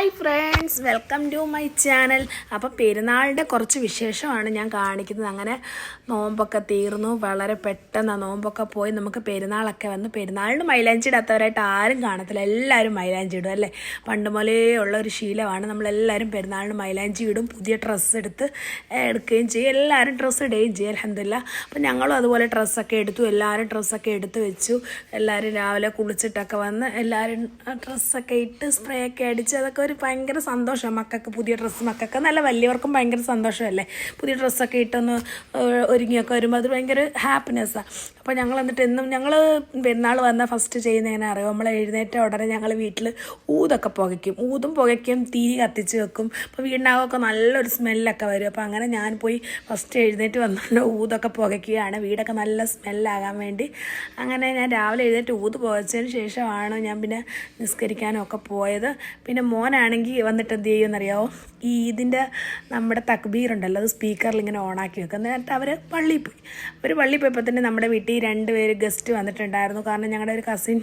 Bye, friend. Friends welcome to my channel. അപ്പോൾ പെരുന്നാളിന്റെ കുറച്ച് വിശേഷമാണ് ഞാൻ കാണിക്കുന്നത്. അങ്ങനെ നോമ്പൊക്കെ തീർന്നു. വളരെ പെട്ടെന്ന് നോമ്പൊക്കെ പോയി. നമുക്ക് പെരുന്നാളൊക്കെ വന്ന്. പെരുന്നാളിന് മൈലാഞ്ചി ഇടാത്തവരായിട്ട് ആരും കാണത്തില്ല. എല്ലാവരും മൈലാഞ്ചി ഇടും അല്ലേ? പണ്ട് മുതലേ ഉള്ള ഒരു ശീലമാണ്. നമ്മളെല്ലാവരും പെരുന്നാളിന് മൈലാഞ്ചി ഇടും. പുതിയ ഡ്രസ്സ് എടുത്ത് എടുക്കുകയും ചെയ്യും. എല്ലാവരും ഡ്രസ്സ് ഇടുകയും ചെയ്യും അലഹമില്ല അപ്പോൾ ഞങ്ങളും അതുപോലെ ഡ്രസ്സൊക്കെ എടുത്തു. എല്ലാവരും ഡ്രസ്സൊക്കെ എടുത്ത് വെച്ചു. എല്ലാവരും രാവിലെ കുളിച്ചിട്ടൊക്കെ വന്ന് എല്ലാവരും ഡ്രസ്സൊക്കെ ഇട്ട് സ്പ്രേ ഒക്കെ അടിച്ച്. അതൊക്കെ ഒരു ഭയങ്കര സന്തോഷം. മക്കൾക്ക് പുതിയ ഡ്രസ്സ് മക്കൾക്ക് നല്ല വലിയവർക്കും ഭയങ്കര സന്തോഷമല്ലേ? പുതിയ ഡ്രസ്സൊക്കെ ഇട്ടൊന്ന് ഒരുങ്ങിയൊക്കെ വരുമ്പോൾ അത് ഭയങ്കര ഹാപ്പിനെസ്സാണ് അപ്പോൾ ഞങ്ങൾ എന്നിട്ട് എന്നും ഞങ്ങൾ പെരുന്നാൾ വന്നാൽ ഫസ്റ്റ് ചെയ്യുന്നതിനെ അറിയാം? നമ്മൾ എഴുന്നേറ്റ ഉടനെ ഞങ്ങൾ വീട്ടിൽ ഊതൊക്കെ പുകയ്ക്കും. ഊതും പുകയ്ക്കും തീരി കത്തിച്ച് വെക്കും. അപ്പോൾ വീടിനകമൊക്കെ നല്ലൊരു സ്മെല്ലൊക്കെ വരും. അപ്പോൾ അങ്ങനെ ഞാൻ പോയി ഫസ്റ്റ് എഴുന്നേറ്റ് വന്നുകൊണ്ട് ഊതൊക്കെ പുകയ്ക്കുകയാണ്. വീടൊക്കെ നല്ല സ്മെല്ലാകാൻ വേണ്ടി. അങ്ങനെ ഞാൻ രാവിലെ എഴുന്നേറ്റ് ഊത് പുകച്ചതിന് ശേഷമാണ് ഞാൻ പിന്നെ നിസ്കരിക്കാനും ഒക്കെ പോയത്. പിന്നെ മോനാണെങ്കിൽ വന്നിട്ട് എന്ത് ചെയ്യുമെന്നറിയാമോ ഈ ഇതിന്റെ നമ്മുടെ തക്ബീർ ഉണ്ടല്ലോ അത് സ്പീക്കറിൽ ഇങ്ങനെ ഓണാക്കി വെക്കും. എന്നിട്ട് അവർ പള്ളിയിൽ പോയി. അവർ പള്ളിയിൽ പോയപ്പോൾ തന്നെ നമ്മുടെ വീട്ടിൽ രണ്ട് പേര് ഗസ്റ്റ് വന്നിട്ടുണ്ടായിരുന്നു. കാരണം ഞങ്ങളുടെ ഒരു കസിൻ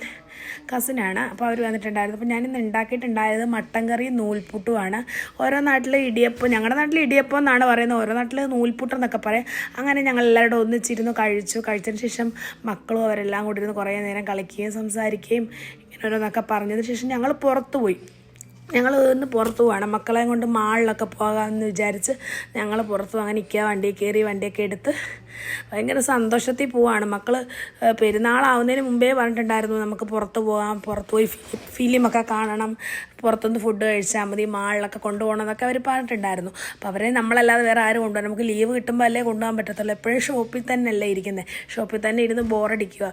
കസിനാണ് അപ്പോൾ അവർ വന്നിട്ടുണ്ടായിരുന്നു. അപ്പോൾ ഞാനിന്ന് ഉണ്ടാക്കിയിട്ടുണ്ടായത് മട്ടൻ കറിയും നൂൽപുട്ടുമാണ് ഓരോ നാട്ടിൽ ഇടിയപ്പം ഞങ്ങളുടെ നാട്ടിൽ ഇടിയപ്പം എന്നാണ് പറയുന്നത്. ഓരോ നാട്ടിൽ നൂൽപുട്ട് എന്നൊക്കെ പറയും. അങ്ങനെ ഞങ്ങൾ എല്ലാവരും ഒന്നിച്ചിരുന്നു കഴിച്ചു. കഴിച്ചതിന് ശേഷം മക്കളും അവരെല്ലാം കൂടി ഇരുന്ന് കുറേ നേരം കളിക്കുകയും സംസാരിക്കുകയും ഇങ്ങനെ ഓരോന്നൊക്കെ പറഞ്ഞതിന് ശേഷം ഞങ്ങൾ പുറത്തു പോയി. ഞങ്ങൾ ഇന്ന് പുറത്ത് പോവാണ്. മക്കളെയും കൊണ്ട് മാളിലൊക്കെ പോകാമെന്ന് വിചാരിച്ച് ഞങ്ങൾ പുറത്ത് അങ്ങനെ നിൽക്കുക വണ്ടിയൊക്കെ കയറി വണ്ടിയൊക്കെ എടുത്ത് ഭയങ്കര സന്തോഷത്തിൽ പോവാണ്. മക്കൾ പെരുന്നാളാവുന്നതിന് മുമ്പേ പറഞ്ഞിട്ടുണ്ടായിരുന്നു നമുക്ക് പുറത്ത് പോകാം പുറത്ത് പോയി ഫിലിമൊക്കെ കാണണം പുറത്തുനിന്ന് ഫുഡ് കഴിച്ചാൽ മതി മാളിലൊക്കെ കൊണ്ടുപോകണം എന്നൊക്കെ അവർ പറഞ്ഞിട്ടുണ്ടായിരുന്നു. അപ്പോൾ അവരെ നമ്മളല്ലാതെ വേറെ ആരും കൊണ്ടുപോകാൻ നമുക്ക് ലീവ് കിട്ടുമ്പോൾ അല്ലേ കൊണ്ടുപോകാൻ പറ്റത്തുള്ളൂ. എപ്പോഴും ഷോപ്പിൽ തന്നെ അല്ലേ ഇരിക്കുന്നത് ഷോപ്പിൽ തന്നെ ഇരുന്ന് ബോറടിക്കുക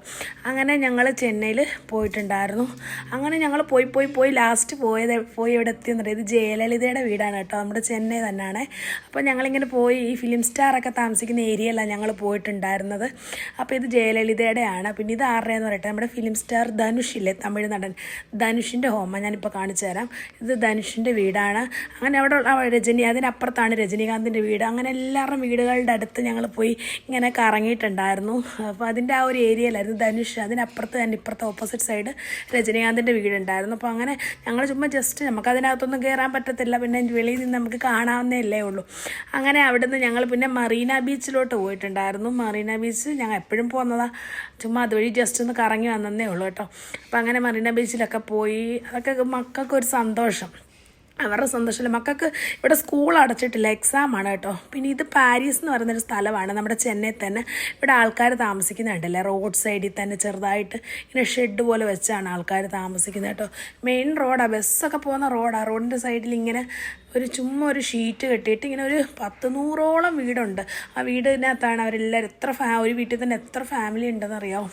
അങ്ങനെ ഞങ്ങൾ ചെന്നൈയിൽ പോയിട്ടുണ്ടായിരുന്നു. അങ്ങനെ ഞങ്ങൾ പോയി പോയി പോയി ലാസ്റ്റ് പോയത് പോയി എത്തിയെന്ന് പറയുന്നത് ജയലളിതയുടെ വീടാണ് കേട്ടോ. നമ്മുടെ ചെന്നൈ തന്നെയാണ് അപ്പോൾ ഞങ്ങളിങ്ങനെ പോയി ഈ ഫിലിം സ്റ്റാറൊക്കെ താമസിക്കുന്ന ഏരിയയിലാണ് ഞങ്ങൾ പോയിട്ടുണ്ടായിരുന്നത്. അപ്പോൾ ഇത് ജയലളിതയുടെയാണ്. പിന്നെ ഇത് ആരുടെയെന്ന് പറയട്ടെ? നമ്മുടെ ഫിലിം സ്റ്റാർ ധനുഷില്ലേ? തമിഴ് നടൻ ധനുഷിന്റെ ഹോമ ഞാനിപ്പോൾ കാണിച്ചു തരാം. ഇത് ധനുഷിന്റെ വീടാണ്. അങ്ങനെ അവിടെ രജനി അതിനപ്പുറത്താണ് രജനീകാന്തിന്റെ വീട്. അങ്ങനെ എല്ലാവരുടെയും വീടുകളുടെ അടുത്ത് ഞങ്ങൾ പോയി ഇങ്ങനെ കറങ്ങിയിട്ടുണ്ടായിരുന്നു. അപ്പോൾ അതിന്റെ ആ ഒരു ഏരിയയിലായിരുന്നു ധനുഷ്. അതിനപ്പുറത്ത് തന്നെ ഇപ്പുറത്തെ ഓപ്പോസിറ്റ് സൈഡ് രജനീകാന്തിന്റെ വീടുണ്ടായിരുന്നു. അപ്പോൾ അങ്ങനെ ഞങ്ങൾ ചുമ്മാ ജസ്റ്റ് നമുക്ക് അതിനകത്തൊന്നും കയറാൻ പറ്റത്തില്ല. പിന്നെ വെളിയിൽ നിന്ന് നമുക്ക് കാണാവുന്നേ ഉള്ളൂ. അങ്ങനെ അവിടുന്ന് ഞങ്ങൾ പിന്നെ മറീന ബീച്ചിലോട്ട് പോയിട്ടുണ്ടായിരുന്നു. മറീന ബീച്ച് ഞങ്ങൾ എപ്പോഴും പോകുന്നതാണ് ചുമ്മാ അതുവഴി ജസ്റ്റ് ഒന്ന് കറങ്ങി വന്നതേ ഉള്ളൂ കേട്ടോ. അപ്പോൾ അങ്ങനെ മറീന ബീച്ചിലൊക്കെ പോയി. അതൊക്കെ മക്കൾക്ക് ഒരു സന്തോഷം. അവരുടെ സന്തോഷമില്ല? മക്കൾക്ക് ഇവിടെ സ്കൂൾ അടച്ചിട്ടില്ല എക്സാമാണ് കേട്ടോ. പിന്നെ ഇത് പാരീസ് എന്ന് പറയുന്നൊരു സ്ഥലമാണ് നമ്മുടെ ചെന്നൈ തന്നെ. ഇവിടെ ആൾക്കാർ താമസിക്കുന്നുണ്ടല്ലേ? റോഡ് സൈഡിൽ തന്നെ ചെറുതായിട്ട് ഇങ്ങനെ ഷെഡ് പോലെ വെച്ചാണ് ആൾക്കാർ താമസിക്കുന്നത് കേട്ടോ. മെയിൻ റോഡാണ് ബസ്സൊക്കെ പോകുന്ന റോഡാണ് റോഡിന്റെ സൈഡിൽ ഇങ്ങനെ ഒരു ചുമ്മാ ഒരു ഷീറ്റ് കെട്ടിയിട്ട് ഇങ്ങനെ ഒരു പത്ത് നൂറോളം വീടുണ്ട്. ആ വീടിനകത്താണ് അവരെല്ലാവരും എത്ര ഫാ ഒരു വീട്ടിൽ തന്നെ എത്ര ഫാമിലി ഉണ്ടെന്ന് അറിയാമോ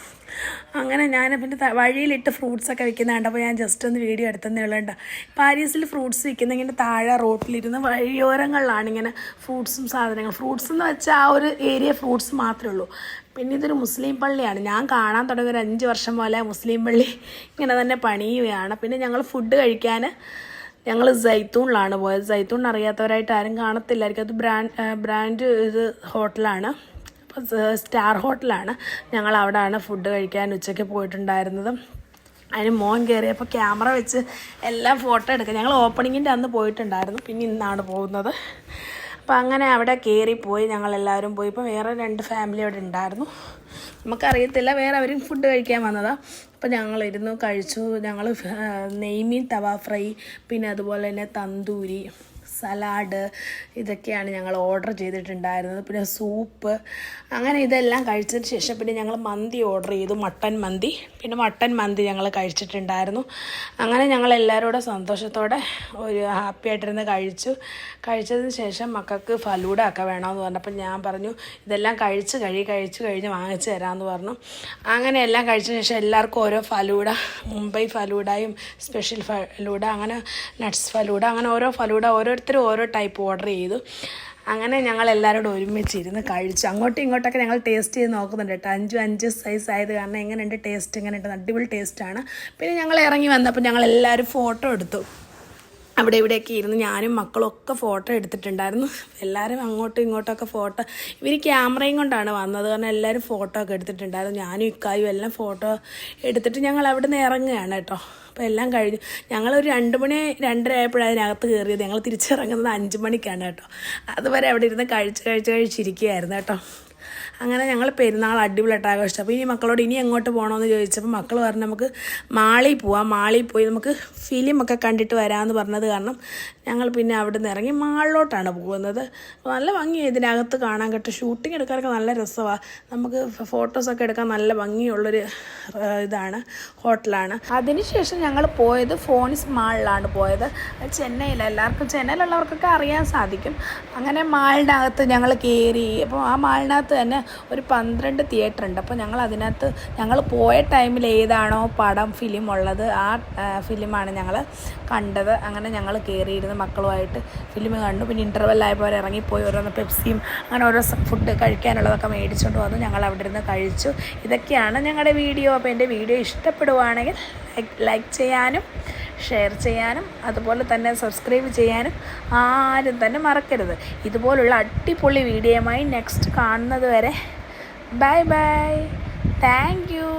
അങ്ങനെ ഞാൻ പിന്നെ വഴിയിലിട്ട് ഫ്രൂട്ട്സൊക്കെ വെക്കുന്ന കണ്ടപ്പോൾ ഞാൻ ജസ്റ്റ് ഒന്ന് വീഡിയോ എടുത്തതേ ഉള്ളൂ പാരീസിൽ ഫ്രൂട്ട്സ് വിൽക്കുന്ന ഇങ്ങനെ താഴെ റോട്ടിലിരുന്ന് വഴിയോരങ്ങളിലാണ് ഇങ്ങനെ ഫ്രൂട്ട്സും സാധനങ്ങൾ ഫ്രൂട്ട്സ് എന്ന് വെച്ചാൽ ആ ഒരു ഏരിയ ഫ്രൂട്ട്സ് മാത്രമേ ഉള്ളൂ. പിന്നെ ഇതൊരു മുസ്ലിം പള്ളിയാണ്. ഞാൻ കാണാൻ തുടങ്ങിയ ഒരു അഞ്ച് വർഷം പോലെ മുസ്ലിം പള്ളി ഇങ്ങനെ തന്നെ പണിയുകയാണ്. പിന്നെ ഞങ്ങൾ ഫുഡ് കഴിക്കാൻ ഞങ്ങൾ സൈത്തൂണിലാണ് പോയത്. സൈത്തൂൺ അറിയാത്തവരായിട്ട് ആരും കാണത്തില്ലായിരിക്കും. അത് ബ്രാൻഡ് ബ്രാൻഡ് ഇത് ഹോട്ടലാണ്. സ്റ്റാർ ഹോട്ടലാണ്. ഞങ്ങൾ അവിടെയാണ് ഫുഡ് കഴിക്കാൻ ഉച്ചയ്ക്ക് പോയിട്ടുണ്ടായിരുന്നത്. അതിന് മോൻ കയറിയപ്പോൾ ക്യാമറ വെച്ച് എല്ലാം ഫോട്ടോ എടുക്കുക ഞങ്ങൾ ഓപ്പണിങ്ങിന്റെ അന്ന് പോയിട്ടുണ്ടായിരുന്നു പിന്നെ ഇന്നാണ് പോകുന്നത്. അപ്പോൾ അങ്ങനെ അവിടെ കയറിപ്പോയി ഞങ്ങളെല്ലാവരും പോയി. ഇപ്പോൾ വേറെ രണ്ട് ഫാമിലി അവിടെ ഉണ്ടായിരുന്നു. നമുക്കറിയത്തില്ല വേറെ അവരും ഫുഡ് കഴിക്കാൻ വന്നതാണ് അപ്പോൾ ഞങ്ങളിരുന്നു കഴിച്ചു. ഞങ്ങൾ നെയ്മീൻ തവ ഫ്രൈ പിന്നെ അതുപോലെ തന്നെ തന്തൂരി. സലാഡ് ഇതൊക്കെയാണ് ഞങ്ങൾ ഓർഡർ ചെയ്തിട്ടുണ്ടായിരുന്നത്. പിന്നെ സൂപ്പ് അങ്ങനെ ഇതെല്ലാം കഴിച്ചതിന് ശേഷം പിന്നെ ഞങ്ങൾ മന്തി ഓർഡർ ചെയ്തു. മട്ടൻ മന്തി. പിന്നെ മട്ടൻ മന്തി ഞങ്ങൾ കഴിച്ചിട്ടുണ്ടായിരുന്നു. അങ്ങനെ ഞങ്ങൾ എല്ലാവരും കൂടെ സന്തോഷത്തോടെ ഒരു ഹാപ്പി ആയിട്ടിരുന്ന് കഴിച്ചു. കഴിച്ചതിന് ശേഷം മക്കൾക്ക് ഫലൂഡ ഒക്കെ വേണമെന്ന് പറഞ്ഞപ്പോൾ ഞാൻ പറഞ്ഞു ഇതെല്ലാം കഴിച്ച് കഴി കഴിച്ച് കഴിഞ്ഞ് വാങ്ങിച്ചു തരാമെന്ന് പറഞ്ഞു. അങ്ങനെ എല്ലാം കഴിച്ചതിന് ശേഷം എല്ലാവർക്കും ഓരോ ഫലൂഡ മുംബൈ ഫലൂഡയും സ്പെഷ്യൽ ഫലൂഡ അങ്ങനെ നട്ട്സ് ഫലൂഡ അങ്ങനെ ഓരോ ഫലൂഡ ഓരോരുത്തരും ഓരോ ടൈപ്പ് ഓർഡർ ചെയ്തു. അങ്ങനെ ഞങ്ങൾ എല്ലാവരോടും ഒരുമിച്ചിരുന്ന് കഴിച്ചു. അങ്ങോട്ടും ഇങ്ങോട്ടൊക്കെ ഞങ്ങൾ ടേസ്റ്റ് ചെയ്ത് നോക്കുന്നുണ്ട് കേട്ടോ. അഞ്ചും അഞ്ച് സൈസ് ആയത് കാരണം എങ്ങനെയുണ്ട് ടേസ്റ്റ് എങ്ങനെയുണ്ട് അടിപൊളി ടേസ്റ്റാണ് പിന്നെ ഞങ്ങൾ ഇറങ്ങി വന്നപ്പോൾ ഞങ്ങൾ എല്ലാവരും ഫോട്ടോ എടുത്തു. അവിടെ ഇവിടെയൊക്കെ ഇരുന്ന് ഞാനും മക്കളൊക്കെ ഫോട്ടോ എടുത്തിട്ടുണ്ടായിരുന്നു. എല്ലാവരും അങ്ങോട്ടും ഇങ്ങോട്ടൊക്കെ ഫോട്ടോ ഇവർ ക്യാമറയും കൊണ്ടാണ് വന്നത്. കാരണം എല്ലാവരും ഫോട്ടോ ഒക്കെ എടുത്തിട്ടുണ്ടായിരുന്നു. ഞാനും ഇക്കായും എല്ലാം ഫോട്ടോ എടുത്തിട്ട് ഞങ്ങൾ അവിടെ നിന്ന് ഇറങ്ങുകയാണ് കേട്ടോ. അപ്പോൾ എല്ലാം കഴിഞ്ഞു. ഞങ്ങളൊരു രണ്ട് മണി രണ്ടര ആയപ്പോഴാണ് അതിനകത്ത് കയറിയത് ഞങ്ങൾ തിരിച്ചിറങ്ങുന്നത് അഞ്ച് മണിക്കാണ് കേട്ടോ. അതുവരെ അവിടെ ഇരുന്ന് കഴിച്ച് കഴിച്ച് കഴിച്ചിരിക്കുകയായിരുന്നു കേട്ടോ. അങ്ങനെ ഞങ്ങൾ പെരുന്നാൾ അടിപൊളിയായിട്ട് ആഘോഷിച്ചു അപ്പോൾ ഇനി മക്കളോട് ഇനി എങ്ങോട്ട് പോകണമെന്ന് ചോദിച്ചപ്പോൾ മക്കൾ പറഞ്ഞു നമുക്ക് മാളിൽ പോവാം. മാളിൽ പോയി നമുക്ക് ഫിലിമൊക്കെ കണ്ടിട്ട് വരാമെന്ന് പറഞ്ഞത് കാരണം ഞങ്ങൾ പിന്നെ അവിടെ നിന്ന് ഇറങ്ങി മാളിലോട്ടാണ് പോകുന്നത്. നല്ല ഭംഗിയാണ് ഇതിനകത്ത് കാണാൻ കേട്ടോ. ഷൂട്ടിംഗ് എടുക്കാനൊക്കെ നല്ല രസമാണ് നമുക്ക് ഫോട്ടോസൊക്കെ എടുക്കാൻ നല്ല ഭംഗിയുള്ളൊരു ഇതാണ് ഹോട്ടലാണ്. അതിനുശേഷം ഞങ്ങൾ പോയത് ഫോണിസ് മാളിലാണ് പോയത്. ചെന്നൈയിൽ എല്ലാവർക്കും ചെന്നൈയിലുള്ളവർക്കൊക്കെ അറിയാൻ സാധിക്കും. അങ്ങനെ മാളിനകത്ത് ഞങ്ങൾ കയറി അപ്പോൾ ആ മാളിനകത്ത് തന്നെ ഒരു പന്ത്രണ്ട് തിയേറ്റർ ഉണ്ട്. അപ്പോൾ ഞങ്ങൾ അതിനകത്ത് ഞങ്ങൾ പോയ ടൈമിൽ ഏതാണോ പടം ഫിലിം ഉള്ളത്. ആ ഫിലിമാണ് ഞങ്ങൾ കണ്ടത്. അങ്ങനെ ഞങ്ങൾ കയറിയിരുന്ന് മക്കളുമായിട്ട് ഫിലിം കണ്ടു. പിന്നെ അവർ ഇറങ്ങിപ്പോയി. ഓരോന്ന് പെപ്സിയും അങ്ങനെ ഓരോ ഫുഡ് കഴിക്കാനുള്ളതൊക്കെ മേടിച്ചുകൊണ്ട് വന്നു. ഞങ്ങൾ അവിടെ ഇരുന്ന് കഴിച്ചു. ഇതൊക്കെയാണ് ഞങ്ങളുടെ വീഡിയോ അപ്പോൾ എന്റെ വീഡിയോ ഇഷ്ടപ്പെടുവാണെങ്കിൽ ലൈക്ക് ചെയ്യാനും ഷെയർ ചെയ്യാനും അതുപോലെ തന്നെ സബ്സ്ക്രൈബ് ചെയ്യാനും ആരും തന്നെ മറക്കരുത്. ഇതുപോലുള്ള അടിപൊളി വീഡിയോയുമായി നെക്സ്റ്റ് കാണുന്നത് വരെ. Bye bye thank you